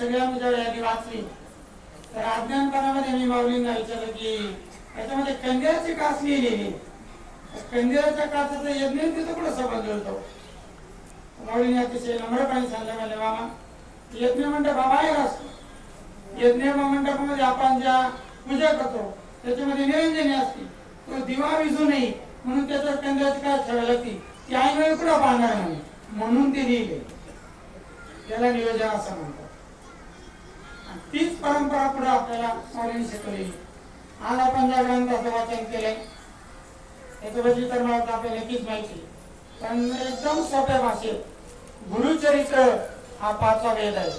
सगळ्या जेव्हा यादी वाचली. तर अज्ञानपणामध्ये मी माऊलींना विचारलं की याच्यामध्ये कंदिराची कास लिहिलेली कंदिराच्या काचाचा यज्ञ तिथं कुठं संबंध होतो? माऊलीने अतिशय नम्रपणे सांगितलं म्हणजे मामा यज्ञ मंडप हा बाहेर असतो. यज्ञ मंडपामध्ये आपण ज्या पूजा करतो त्याच्यामध्ये निरंजनी असते. तो दिवा विजू नये म्हणून त्याच्यावर कंदिराची कास ठेवायला लागते. ती ऐन वेळी कुठं पाहणार नाही म्हणून ते लिहिले. त्याला नियोजन असं म्हणतात. तीच परंपरा पुढे आपल्याला माऊलीने शिकवली. आज आपण ज्या ग्रंथाचं वाचन केलंय. त्याच्याबद्दल तर मला आपल्याला नक्कीच माहिती. पण एकदम सोप्या भाषेत गुरुचरित्र हा पाचवा वेद आहे.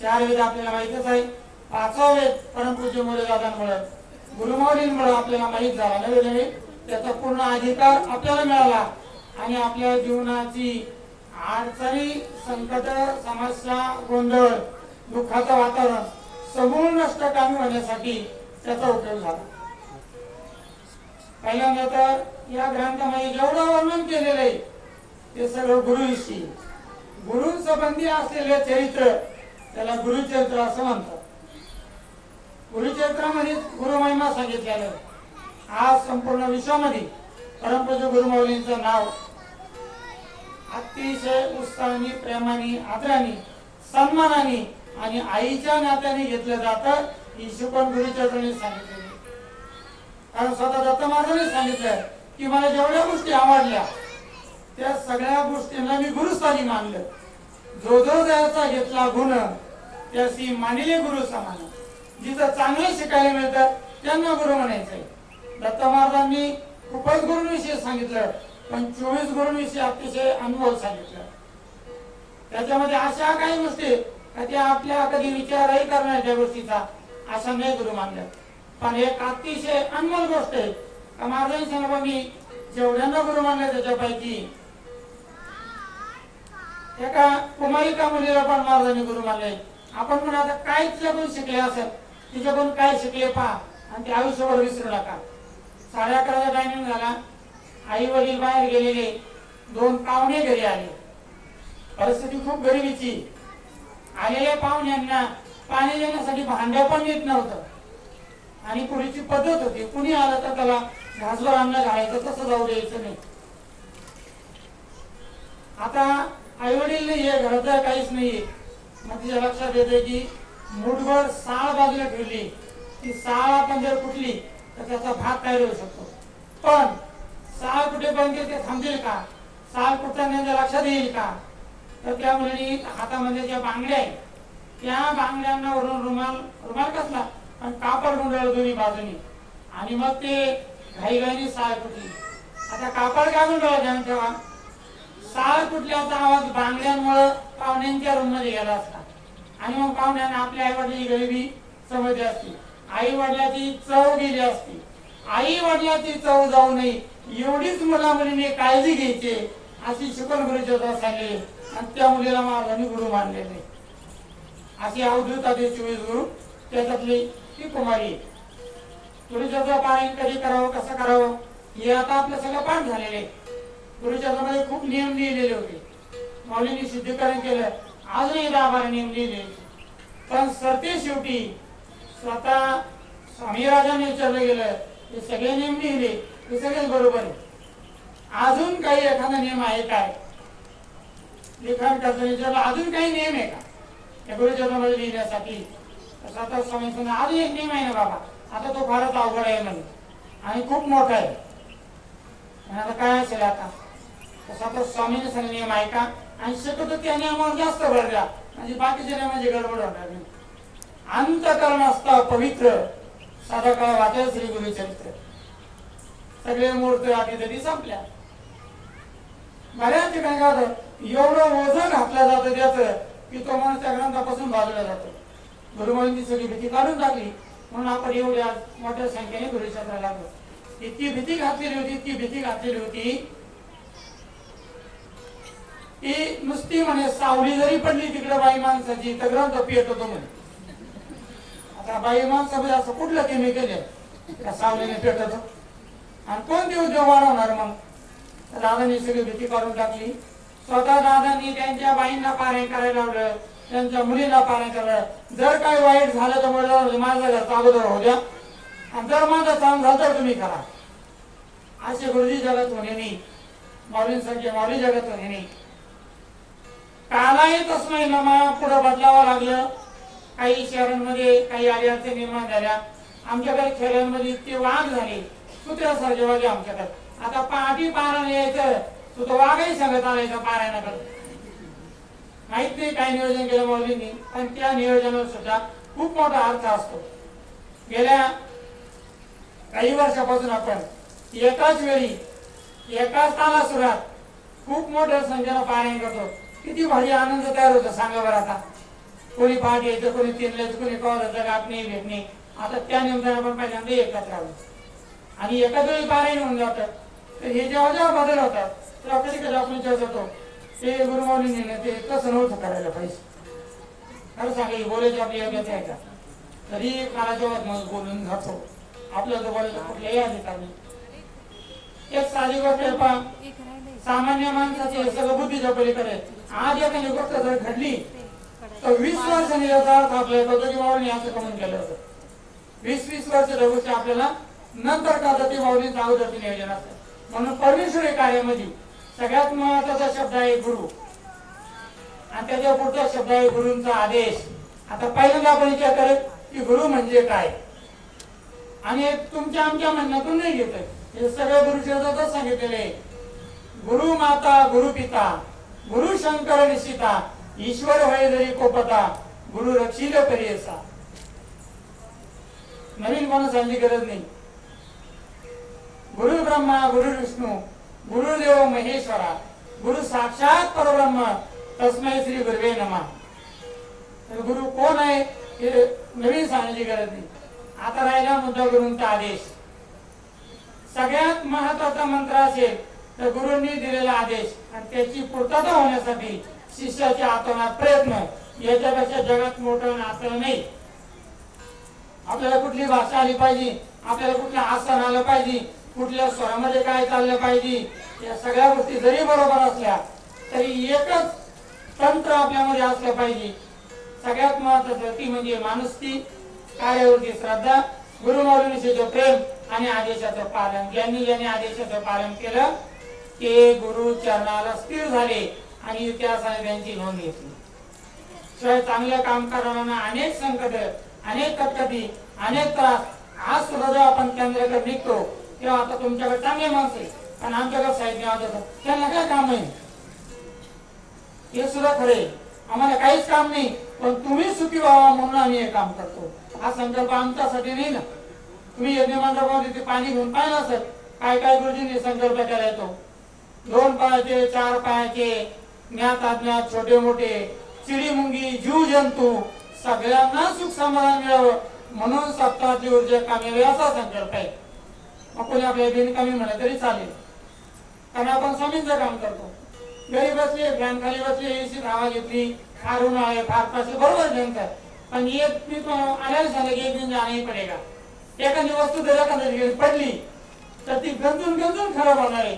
चार वेद आपल्याला माहितच आहे. पाचवा वेद परमपूज्य मुळे गुरुमौलींमुळे आपल्याला माहीत झाला. नवे नवे त्याचा पूर्ण अधिकार आपल्याला मिळाला. आणि आपल्या जीवनाची अडचणी संकट समस्या गोंधळ दुःखाचं वातावरण समूळ नष्ट कामी होण्यासाठी त्याचा उपयोग झाला. पहिल्यांदा तर या ग्रंथामध्ये जेवढं वर्णन केलेलं आहे ते सगळं गुरुविषयी गुरुसंबंधी असलेले चरित्र त्याला गुरुचरित्र असं म्हणतात. गुरुचरित्रामध्ये गुरुमहिमा सांगितलेलं आज संपूर्ण विश्वामध्ये परमपूज्य गुरुमौलींचं नाव अतिशय उत्साहाने प्रेमाने आदराने सन्मानाने आणि आईच्या नात्याने घेतलं जातं ही शिकवण गुरुच्या सांगितलेली. कारण स्वतः दत्त महाराजांनी सांगितलं की मला जेवढ्या गोष्टी आवडल्या त्या सगळ्या गोष्टींना मी गुरुस्थानी मानलं. जो जो त्याचा घेतला गुण त्याशी मानिले गुरु समान. जिथं चांगलं शिकायला मिळतं त्यांना गुरु म्हणायचंय. दत्त महाराजांनी खूपच गुरुंविषयी सांगितलं पण चोवीस गुरुंविषयी अतिशय अनुभव सांगितलं. त्याच्यामध्ये अशा काही गोष्टी का त्या आपल्या कधी विचारही करणार त्या गोष्टीचा असा नाही गुरु मानलं पण एक अतिशय अनमोल गोष्ट आहे. का महाराजांनी सांगा मी जेवढ्यांना गुरु मानले त्याच्यापैकी एका कुमारिका मुलीला पण महाराजांनी गुरु मानले. आपण पण आता काय तिच्याकडून शिकले असेल तिच्याकडून काय शिकले पहा आणि ते आयुष्यभर विसरू नका. साडे अकराचा टायमिंग झाला. आई वडील बाहेर गेलेले. दोन पाहुणे घरी आले. परिस्थिती खूप गरिबीची. आलेल्या पाहुण्यांना पाणी देण्यासाठी भांड्या पण येत नव्हतं. आणि पूर्वीची पद्धत होती. कुणी आलं तर त्याला घासभर अन्न घालायचं तसं जाऊ द्यायचं नाही. आता आई वडील नाहीये घरात काहीच नाहीये. मग तिच्या लक्षात येते की मुठभर साळ बाजूला ठेवली. ती साळ आपण जर कुठली तर त्याचा भात तयार होऊ शकतो. पण साळ कुठे बंद ते थांबतील का? साळ कुठल्या लक्षात येईल का? तर त्या मुलीने हातामध्ये ज्या बांगड्या आहेत त्या बांगड्यांना वरून रुमाल रुमाल कसला? पण कापड गुंडळलं दोन्ही बाजूनी. आणि मग ते घाईघाईने साळ फुटली. आता कापड का गुंडळलं ध्यान ठेवा? साळ फुटल्याचा आवाज बांगड्यांमुळं पाहुण्यांच्या रूममध्ये गेला असता. आणि मग पाहुण्यांना आपल्या आई वडिलांची गरिबी समजली असती. आई वडिलाची चव गेली असती. आई वडिलाची चव जाऊ नये. एवढीच मुला मुलीने काळजी घ्यायची अशी शिकवण गुरुजी सांगले. आणि त्या मुलीला महाराजांनी गुरु मानलेले असे अवधूत आधी चोवीस गुरु त्याच्यातली ती कुमारी. गुरुचर्चा पारायण कधी करावं कसं करावं हे आता आपलं सगळं पाठ झालेले गुरुचर्चामध्ये खूप नियम लिहिलेले होते. माऊलींनी सिद्धीकरण केलं. अजूनही दहा बारा नियम लिहिले पण सरते शेवटी स्वतः स्वामी राजाने विचारलं गेलं हे सगळे नियम लिहिले हे सगळेच बरोबर आहे अजून काही एखादा नियम आहे काय? लिखाण करताना विचारलं अजून काही नियम आहे का? या गुरुचरणामध्ये लिहिण्यासाठी. स्वामी सांगितलं, अजून एक नियम आहे ना बाबा. आता तो फारच अवघड आहे म्हणजे आणि खूप मोठा आहे. आणि आता काय असेल आता? तसा तो स्वामीने सांग नियम आहे का? आणि शक्यतो त्या नियमावर जास्त भर द्या. म्हणजे बाकीच्या नियमाची गडबड होणार नाही. अंतकरण असता पवित्र. साधा काळ वाटेल श्री गुरु चरित्र. सगळे मूर्त आधी तरी संपल्या. बऱ्याच ठिकाणी काय एवढं वजन घातलं जातं त्याचं की तो माणूस त्या ग्रंथापासून बाजूला जातो. गुरुमाईंची सगळी भीती काढून टाकली. म्हणून आपण एवढ्या मोठ्या संख्येने गुरुक्षेत्राला लागलो. इतकी भीती घातलेली होती इतकी भीती घातलेली होती ती नुसती म्हणे सावली जरी पडली तिकडे बाई माणसाची तर ग्रंथ पेट होतो म्हणे. आता बाई माणसामध्ये असं कुठलं केमिकल आहे? त्या सावलीने पेटत आणि कोण कोणते देव वाढवणार मग? दादानी सगळी भीती काढून टाकली. स्वतः दादांनी त्यांच्या बाईंना पारायण करायला लावलं त्यांच्या मुलींना पारायण करायला जर काही वाईट झालं तर मुलं माझं घरचा अगोदर होऊ द्या. आणि जर माझं काम झालं तर तुम्ही करा. असे गुरुजी जगत होणे नाही. माऊलींसारखे माऊली जगत होणे नाही. कालाही तस्मै नमा पुढं बदलावं लागलं. काही शहरांमध्ये काही अडचणी निर्माण झाल्या. आमच्याकडे खेड्यांमध्ये इतके वाघ झाले. कुत्र्यासारखे वागे आमच्याकडे. आता पहाटी पारायण यायचं. तू तो वाघही सांगत आलायचा पारायणाकडे? माहीत नाही काय नियोजन केलं मौलींनी पण त्या नियोजनावर सुद्धा खूप मोठा अर्थ असतो. गेल्या काही वर्षापासून आपण एकाच वेळी एकाच तालासुरात खूप मोठ्या संख्येनं पारायण करतो. किती भारी आनंद तयार होतो सांगा बरं आता. कोणी पहाटे येतं कोणी तीनला कोणी कॉल गाठणे नाही भेट नाही. आता त्या निमित्ताने आपण पहिल्यांदा एकत्र आलो. आणि एकाच वेळी पारायण होऊन जातं. तर हे जेव्हा जेव्हा बदल होतात तेव्हा कधी कधी आपण विचार करतो. ते गुरुमाऊलीने ते कसं नव्हतं करायला पाहिजे. खरं सांगा ही बोलायची आपली योग्यता आहे का? तरी काळाच्या मग बोलून जातो. आपल्याला तर कुठल्याही अधिकार आम्ही एक साधी गोष्ट पहा. सामान्य माणसाची सगळं बुद्धीच्या पलीकडे आज एखादी गोष्ट जर घडली तर वीस वर्षांनी याचा अर्थ आपल्याला कळतो माऊलीने असं कमून केलं होतं. वीस वीस वर्ष गोष्टी आपल्याला नंतर का की माऊलींचं अगोदरचं नियोजन असतं. म्हणून परमेश्वरी कार्यामध्ये सगळ्यात महत्त्वाचा शब्द आहे गुरु. आणि त्याच्या पुढचा शब्द आहे गुरुंचा आदेश. आता पहिल्यांदा आपण विचार करत की गुरु म्हणजे काय? आणि तुमच्या आमच्या म्हणण्यातून नाही घेत हे सगळं गुरुचरित्रातच सांगितलेले गुरु माता गुरु पिता गुरु शंकर निशिता ईश्वर होय जरी कोपता गुरु रक्षिल परी असा. नवीन कोणा सांगली गरज नाही. गुरु ब्रह्मा गुरु विष्णू गुरुदेव महेश्वरा गुरु साक्षात परब्रह्म तस्मय श्री गुरुवे नमा. तर गुरु कोण आहे हे नवीन सांगण्याची गरज नाही. आता राहिला मुद्दा गुरुंचा आदेश. सगळ्यात महत्त्वाचा मंत्र असेल तर गुरुंनी दिलेला आदेश. आणि त्याची पूर्तता होण्यासाठी शिष्याच्या आतोनात प्रयत्न. याच्यापेक्षा जगात मोठं असं नाही. आपल्याला कुठली भाषा आली पाहिजे आपल्याला कुठलं आसन आलं पाहिजे कुठल्या स्वरामध्ये काय चाललं पाहिजे या सगळ्या गोष्टी जरी बरोबर असल्या तरी एकच तंत्र आपल्यामध्ये असलं पाहिजे. सगळ्यात महत्वाचं ती म्हणजे माणुसकी कार्यावरती श्रद्धा गुरुमाऊलीविषयीचं प्रेम आणि आदेशाचं पालन ज्यांनी ज्यांनी आदेशाचं पालन केलं ते गुरु चरणाला स्थिर झाले आणि इतिहासाने त्यांची नोंद घेतली. शिवाय चांगलं काम करणाऱ्यांना अनेक संकट अनेक कटकटी अनेक त्रास आज सुद्धा आपण केंद्राकडे निघतो किंवा आता तुमच्याकडे चांगले माणसं आहे आणि आमच्याकडे साहेब निवास होतात त्यांना काय काम आहे? हे सुद्धा खरे आम्हाला काहीच काम नाही पण तुम्ही सुखी व्हावा म्हणून आम्ही हे काम करतो. हा संकल्प आमच्यासाठी नाही ना. तुम्ही यज्ञ मंडपामध्ये ते पाणी घेऊन पाहिलं असेल काय काय गुरुजींनी संकल्प केला येतो दोन पायाचे चार पायाचे ज्ञात अज्ञात छोटे मोठे चिडी मुंगी जीव जंतू सगळ्यांना सुख समाधान मिळावं म्हणून सप्ताहाची ऊर्जा कामी असा संकल्प आहे. कोणी आपल्या बिनकामी म्हणा तरी चालेल. कारण आपण स्वामींचं काम करतो. घरी बसले फॅन खाली बसले एसी हवा घेतली फार आहे फार पासे बरोबर त्यांचं पण एक मी आणायला सांगा की एक दिन जाणंही पडेगा. एखादी वस्तू जर एखाद्या पडली तर ती गंजून गंजून खराब होणार आहे.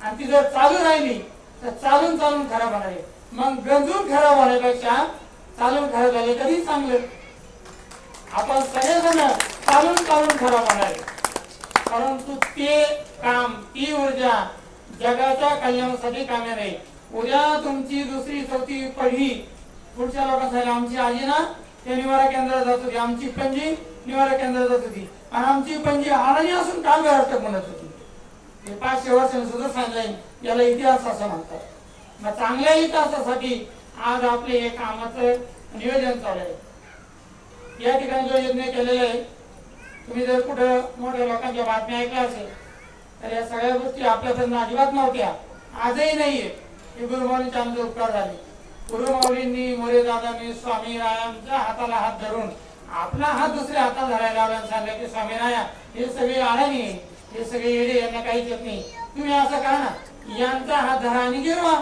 आणि ती जर चालू राहिली तर चालून चालून खराब होणार आहे. मग गंजून खराब होण्यापेक्षा चालून खराब झाले कधी चांगलं. आपण सगळेजण चालून चालून खराब होणार आहे. परंतु ते काम ती ऊर्जा जगाच्या कल्याणासाठी कामी नाही उद्या तुमची दुसरी चौथी पिढी पुढच्या लोकांसाठी आमची आजी ना ते निवारा केंद्रात जात होती. आमची पंजी निवारा केंद्रात जात होती. आणि आमची पंजी आळणी असून काम व्यवस्था म्हणत होती. हे पाचशे वर्षांनी सुद्धा सांगितलंय याला इतिहास असं म्हणतात. मग चांगल्या इतिहासासाठी आज आपले हे कामाचं नियोजन चालू आहे. या ठिकाणी जो यज्ञ केलेला आहे तुम्ही जर कुठं मोठ्या लोकांच्या बातम्या ऐकल्या असेल तर या सगळ्या गोष्टी आपल्यापर्यंत अजिबात नव्हत्या. आजही नाहीये. हे गुरुमाऊलींचे आमचे उपकार झाले. गुरुमाऊलींनी मोरेदादांनी स्वामी रायांच्या हाताला हात धरून आपला हात दुसऱ्या हातात धरायला लावला सांगितलं की स्वामी राया हे सगळे आळणी हे सगळे येडे यांना काहीच येत नाही. तुम्ही असं करा ना यांचा हात धरा आणि गिरवा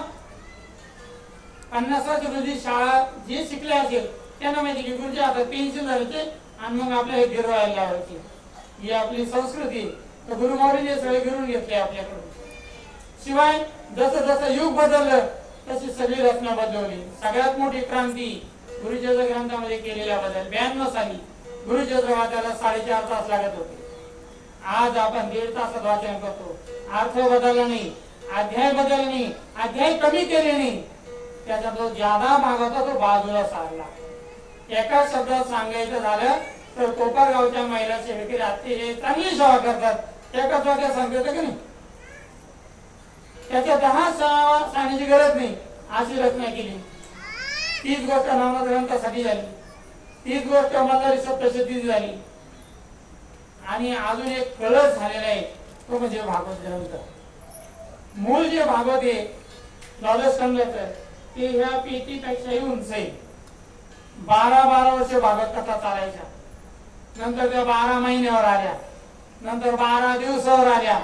पन्नास वर्ष रोजी शाळा जे शिकले असेल त्यांना माहिती की गुरुच्या हातात पेन्शन ते आणि मग आपल्या हे गिरवायला लावायचे. ही आपली संस्कृती आहे. तर गुरुमाऊलीने सगळे गिरून घेतले आपल्याकडून. शिवाय जसं जसं युग बदललं तशी सगळी रचना बदलवली सगळ्यात मोठी क्रांती गुरुचंद्र ग्रंथामध्ये केलेल्या बदल. ब्याण्णव साली गुरुचंद्र वाचायला साडेचार तास लागत होते. आज आपण दीड तासात वाचन करतो. अर्थ बदलला नाही अध्याय बदलला नाही अध्याय कमी केले नाही. त्याचा जो ज्यादा भाग होता तो बाजूला सारला. एका शब्दात सांगायचं झालं तर कोपरगावच्या महिला सेवेकरी अतिशय चांगली सेवा करतात. एकाच वाक्यात सांगते का नाही? त्याच्या दहा सेवा सांगण्याची गरज नाही अशी रचना केली. तीच गोष्ट नामग्रंथासाठी झाली. तीच गोष्ट मल्हारी सप्तशतीची झाली. आणि अजून एक कळस झालेला आहे तो म्हणजे भागवत ग्रंथ. मूळ जे भागवत आहे नॉलेज समजायचं ते ह्या पेटीपेक्षाही उंच आहे. बारा बारा वर्ष भागवत कथा चालायच्या. नंतर त्या बारा महिन्यावर आल्या. नंतर बारा दिवसावर आल्या.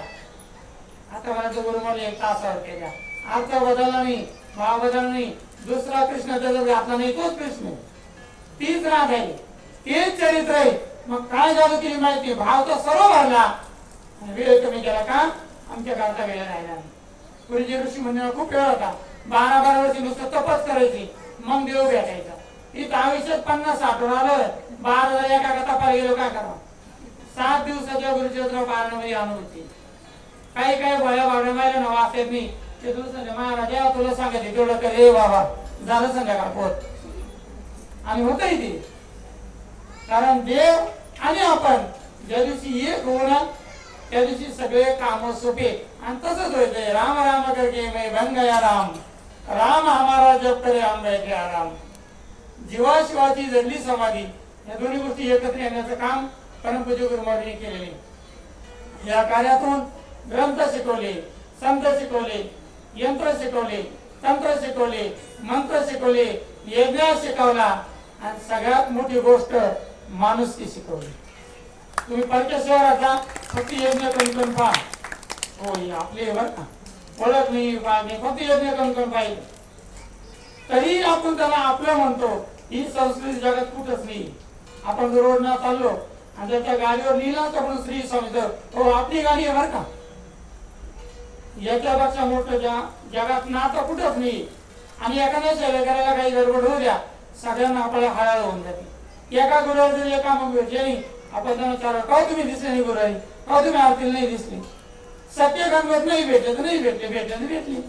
आता मला तो एक तासावर केल्या. अर्थ बदलला नाही भाव बदलला नाही. दुसरा कृष्ण त्याचा घातला नाही तोच कृष्ण. तीच रात आहे. तेच चरित्र आहे. मग काय झालं की माहिती? भाव तर सर्व भरला. वेळ कमी केला का? आमच्या घरचा वेळ राहिला गुरुजी ऋषी म्हणजे खूप वेळ होता. बारा बारा वर्षी नुसतं तपच करायची. मग देव भेटायचा. इथं आयुष्यात पन्नास आठवण आलं बारा एका का तपाला गेलो काय करा सात दिवसाच्या गुरुचंद्र पारणामध्ये अनुभूती काही काही भया भावड्या मायला ना वाचत मी ते दुसरे महाराज या तुला सांगायचे तेवढं कर. रे बाबा झालं संध्याकाळ पोत आणि होत ते कारण देव आणि आपण ज्या दिवशी एक होणार त्या दिवशी सगळे काम सोपे. आणि तसंच होते राम राम करके मैं भंग या राम. राम हमारा जप करे आम बैठे आराम. जीवाशिवाची जडली समाधी या दोन्ही गोष्टी एकत्र येण्याचं काम परमपूज्य गुरुमाऊलीने केलेले या कार्यातून ग्रंथ शिकवले संत शिकवले यंत्र शिकवले तंत्र शिकवले मंत्र शिकवले यज्ञ शिकवला आणि सगळ्यात मोठी गोष्ट माणुसकी शिकवली. तुम्ही परक्या आता फक्त यज्ञ करून करून पहा. हो आपले बर का. ओळख नाही फक्त यज्ञ करून करून पाहिजे तरी आपण त्याला आपलं म्हणतो. ही संस्कृती जगात कुठंच नाही. आपण जर रोडनं चाललो आणि त्याच्या गाडीवर लिहिला तर आपण श्री समजतो हो आपली गाडी आहे बरं का? याच्यापेक्षा मोठं ज्या जगात नातं कुठंच नाही. आणि एखाद्या सेवा करायला काही गडबड होऊ द्या सगळ्यांना आपल्याला हळाळ होऊन जाते. एका गुरुवार जरी एका मग भेटले आपण त्यांना विचारा का तुम्ही दिसले नाही गुरुवारी का तुम्ही आरतीला नाही दिसले. सत्य गणगत नाही भेटले तर नाही भेटले भेटले तर भेटले.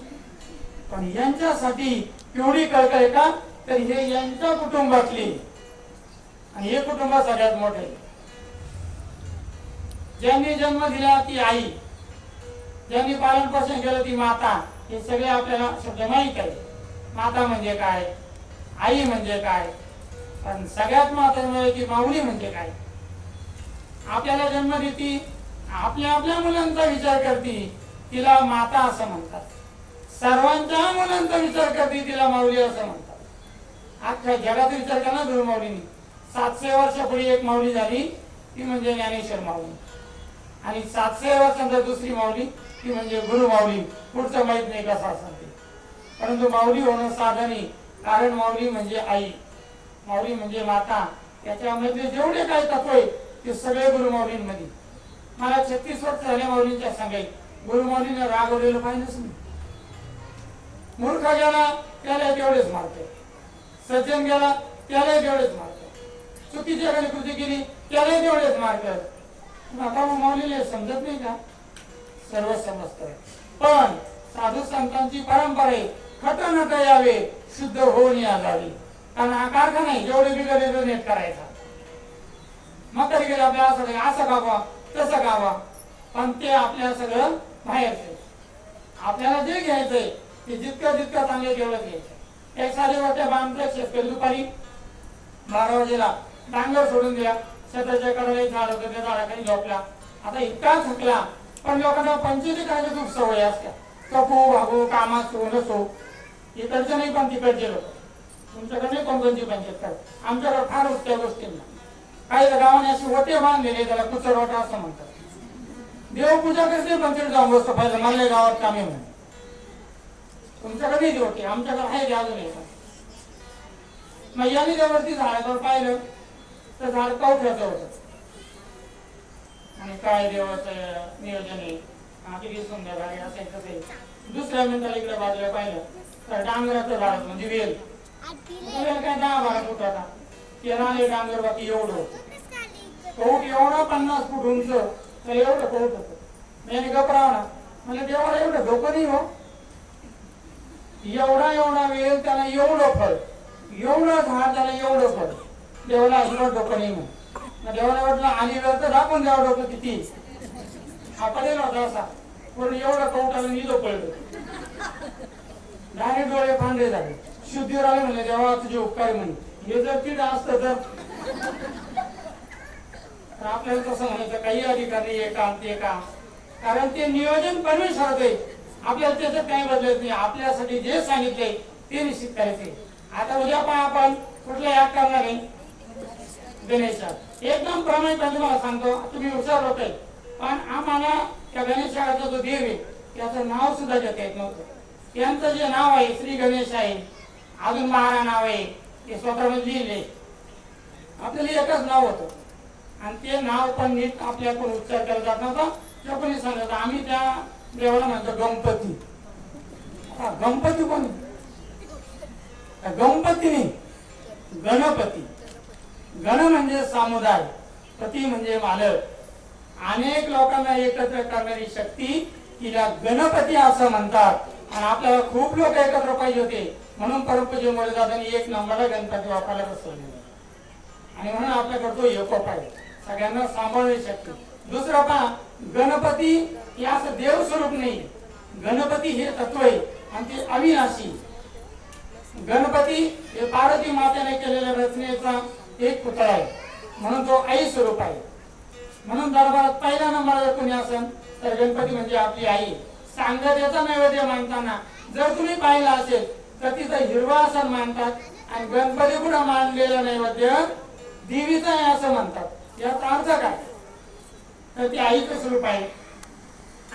पण यांच्यासाठी केवढी कळकळ का? तर हे यांच्या कुटुंबातली आणि हे कुटुंब सगळ्यात मोठे. ज्यांनी जन्म दिला ती आई ज्यांनी पालन पोषण केलं ती माता हे सगळे आपल्याला शब्द माहीत आहे. माता म्हणजे काय? आई म्हणजे काय? पण सगळ्यात महत्वाचं की म्हणजे माऊली म्हणजे काय? आपल्याला जन्म देती आपल्या आपल्या मुलांचा विचार करते तिला माता असं म्हणतात. सर्वांच्या मुलांचा विचार करते तिला माऊली असं म्हणतात. अख्ख्या जगात विचार केला ना माऊलींनी. सातशे वर्षापूर्वी एक माऊली झाली ती म्हणजे ज्ञानेश्वर माऊली. आणि सातशे वर्षांतर दुसरी माऊली ती म्हणजे गुरु माऊली. पुढचं माहीत नाही कसा असं ते. परंतु माऊली होणं साधन कारण माऊली म्हणजे आई. माऊली म्हणजे माता. त्याच्यामध्ये जेवढे काही तत्व आहे ते सगळे गुरु माऊलींमध्ये. मला छत्तीस वर्ष झाले माऊलींच्या सांगाय गुरु माऊलीने रागवलेलं पाहिजेच नाही. मूर्ख गेला त्याला तेवढेच मारते. सज्जन गेला त्याला तेवढेच मारतात चुकीची एखादी कृती केली त्यालाही तेवढेच मारतात आता मग माऊलीला समजत नाही का? सर्व समजत पण साधू संतांची परंपरा आहे खट नट यावे शुद्ध होऊन यावी कारण हा कारखाना आहे जेवढे बिघडले तो नीट करायचा. मग कधी गेले आपल्या असं असं गावा तसं गावा. पण ते आपल्या सगळं बाहेरचे आपल्याला जे घ्यायचंय ते जितकं जितकं चांगलं तेवढं घ्यायचं एक साधी वाटते बांधते शेतकरी दुपारी बारा वाजेला डांगर सोडून दिला. शेताच्या कडेला झाड होतं त्या झाडाखाली झोपला. आता इतका थकला पण लोकांना पंचायती करायची खूप सवय असते. कपू भागू कामासो नसो इकडचे नाही पण तिकडचे लोक. तुमच्याकडे नाही कोणकोणची पंचायत करत. आमच्याकडे फार उत्तर गोष्टींना. काही गावाने असे वटे बांधलेले त्याला कुचर वाटा असं म्हणतात. देवपूजा करते पंचायत जाऊन बसतो पाहिजे मला गावात कामे म्हणून. तुमच्याकडे नाही होते आमच्याकडे आहे ते अजून एक मग यांनी त्यावरती झाडावर पाहिलं तर झाड कवठ्याचं होतं. आणि काय देवाचं नियोजन आहे? किती सुंदर झाले असेल आहे. दुसऱ्या मिनिटाला इकडे बाजूला पाहिलं तर डांगराचं झाड म्हणजे वेल. वेल काय दहा बारा फूट होता केराने डांगर बाकी एवढं होतं. कौट एवढा पन्नास फूट उंच तर एवढं कौट होतं. मी गप राहणार. म्हणजे देवाला एवढं धोकं नाही हो. एवढा एवढा वेळ त्याला एवढं फळ एवढं झाड त्याला एवढं फळ. देवाला अजिबात डोकं नाही मग देवाला वाटलं आली वेळ तर आपण द्यावं डोकं किती. हा पडेल होता असा. पण एवढं कौटाला निलो पडलं डायरेक्ट डोळे पांढरे झाले. शुद्धी राहिले म्हणले देवा तुझे उपकार म्हणे हे जर किड असतं तर. तर आपल्याला कसं म्हणायचं काही अधिकार नाही एका ते का कारण ते नियोजन परमेश्वर आहे. आपल्याला त्याचं काही बदलत नाही. आपल्यासाठी जे सांगितले ते निश्चित करायचे आता उद्या पण आपण कुठला याद करणार आहे? गणेशात एकदम प्रामाणिकपणे तुम्हाला सांगतो. तुम्ही हुशार होते पण आम्हाला त्या गणेशाचा जो देव आहे त्याचं नाव सुद्धा देता येत नव्हतं. त्यांचं जे नाव आहे श्री गणेश आहे अजून महारा नाव आहे ते स्वतःमध्ये लिहिले. आपल्याला एकच नाव होतं. आणि ते नाव पण नीट आपल्याकडून उच्चार केला जात नव्हता. ते पण सांगत आम्ही त्या देवाला म्हणतो गणपती. गणपती कोण? गणपतीने. गणपती. नाही गणपती गण म्हणजे समुदाय. पती म्हणजे मालक. अनेक लोकांना एकत्र करणारी शक्ती तिला गणपती असं म्हणतात. आणि आपल्याला खूप लोक एकत्र पाहिजे होते. म्हणून परमपूज्य दादांनी एक नंबरला गणपती वापरायला बसवले. आणि म्हणून आपल्याकडे तो एकोप आहे. सगळ्यांना सांभाळणे शक्ती. दुसरं पहा गणपती की असं देव स्वरूप नाही. गणपती हे तत्व आहे. आणि ते अविनाशी. गणपती हे पार्वती मातेने केलेल्या रचनेचा एक पुतळा आहे. म्हणून तो आई स्वरूप आहे. म्हणून दरबारात पहिला नंबर जर कोणी असेल तर गणपती म्हणजे आपली आई. सांगतेचा नैवेद्य मानताना जर तुम्ही पाहिला असेल तर तिथं हिरवासन मानतात आणि गणपती पुढे मानलेलं नैवेद्य देवीचा आहे असं म्हणतात. याचा अर्थ काय? तर ती आईचं स्वरूप आहे.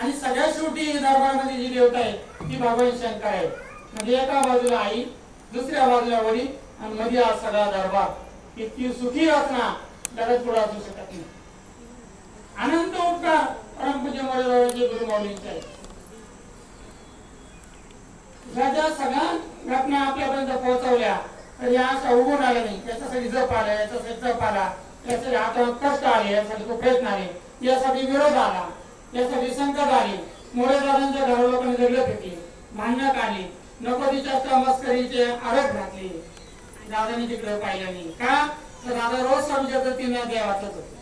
आणि सगळ्यात शेवटी दरबारामध्ये जी देवता आहे ती भगवान शंकर आहे म्हणजे एका बाजूला आई दुसऱ्या बाजूला वडील आणि मध्ये हा सगळा दरबार. इतकी सुखी रचना जगात पुढे असू शकत नाही. अनंत उपकार परमपूज्य मोरेबाबांचे गुरु माऊलींचे आहे ज्या सगळ्या घटना आपल्यापर्यंत पोहोचवल्या तर या अशा उघडून आल्या नाही. त्याच्यासाठी जप आला याच्यासाठी जप आला यासाठी हातावर कष्ट आले यासाठी तो प्रयत्न आले यासाठी विरोध आला. यासाठी संकट आले मोरेदारांच्या घरा लोकांनी जगलं फेकले भांडण आले नको तिच्या मस्करीचे आरोप घातले. दादानी तिकडे पाहिलं नाही. का? तर दादा रोज स्वामीच्या तिने अध्याय वाचत होते.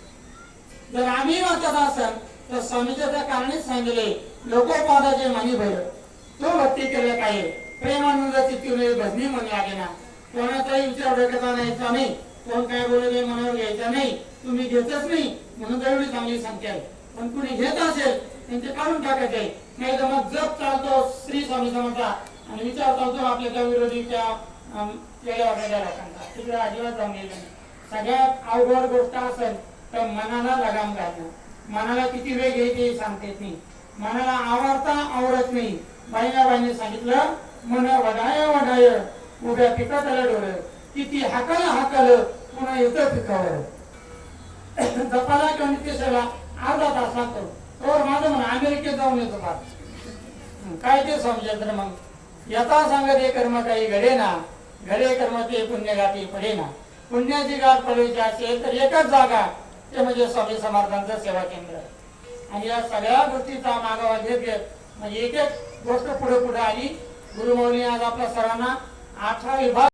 जर आम्ही वाचत असाल तर स्वामीच्या त्या कारणीच सांगितले लोकोपादाचे मानी भय तो भक्ती केलं पाहिजे. प्रेमानंदाची तिने भजनी म्हणू लागे ना कोणाचाही विचार डोक्याचा न्यायचा नाही. कोण काय बोलले मनावर घ्यायचा नाही. तुम्ही घेतच नाही म्हणून एवढी चांगली संख्या आहे. पण कुणी घेत असेल त्यांचे काढून टाकायचे. नाही तर मग जप चालतो श्री स्वामी समर्था. आणि विचार चालतो आपल्या त्या विरोधी त्या अम, तिकडे अजिबात जाऊन गेलं नाही. सगळ्यात अवघड गोष्ट असेल तर मनाला लगाम घालणं. मनाला किती वेग येते हे सांगता नाही. मनाला आवडता आवडत नाही. बाईना बाईने सांगितलं मन वडाय वडाय उभ्या पिकात आलं डोळं. किती हाकल हाकल पुन्हा येतं पिकावर जपाला किंवा नितेशाला अर्धा तास लागतो. तर माझं म्हणा अमेरिकेत जाऊन येतो फार. काय ते समजेल मग. यथा सांगत हे कर्म काही घडे ना. घडे कर्म ते पुण्य गाठी पडे ना. पुण्याची गाठ पडवायची असेल तर एकच जागा. ते म्हणजे स्वामी समर्थांचं सेवा केंद्र. आणि या सगळ्या गोष्टीचा मागावा घेत घेत म्हणजे एक एक गोष्ट पुढे पुढे आली. गुरुमौली आज आपल्या सरांना अठरा विभाग